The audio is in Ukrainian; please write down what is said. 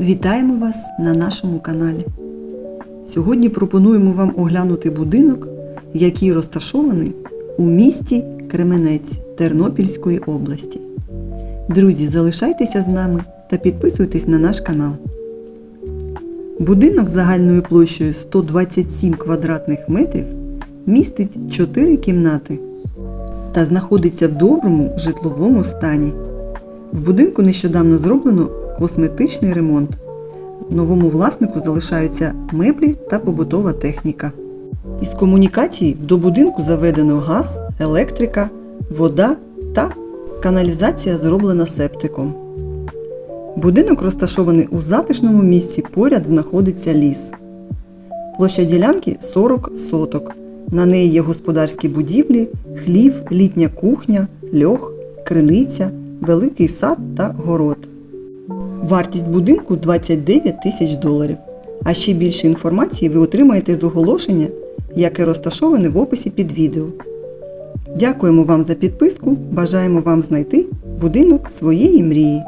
Вітаємо вас на нашому каналі. Сьогодні пропонуємо вам оглянути будинок, який розташований у місті Кременець Тернопільської області. Друзі, залишайтеся з нами та підписуйтесь на наш канал. Будинок загальною площею 127 квадратних метрів містить 4 кімнати та знаходиться в доброму житловому стані. В будинку нещодавно зроблено косметичний ремонт. Новому власнику залишаються меблі та побутова техніка. Із комунікацій до будинку заведено газ, електрика, вода та каналізація зроблена септиком. Будинок розташований у затишному місці, поряд знаходиться ліс. Площа ділянки 40 соток. На неї є господарські будівлі, хлів, літня кухня, льох, криниця, великий сад та город. Вартість будинку 29 тисяч доларів. А ще більше інформації ви отримаєте з оголошення, яке розташоване в описі під відео. Дякуємо вам за підписку, бажаємо вам знайти будинок своєї мрії.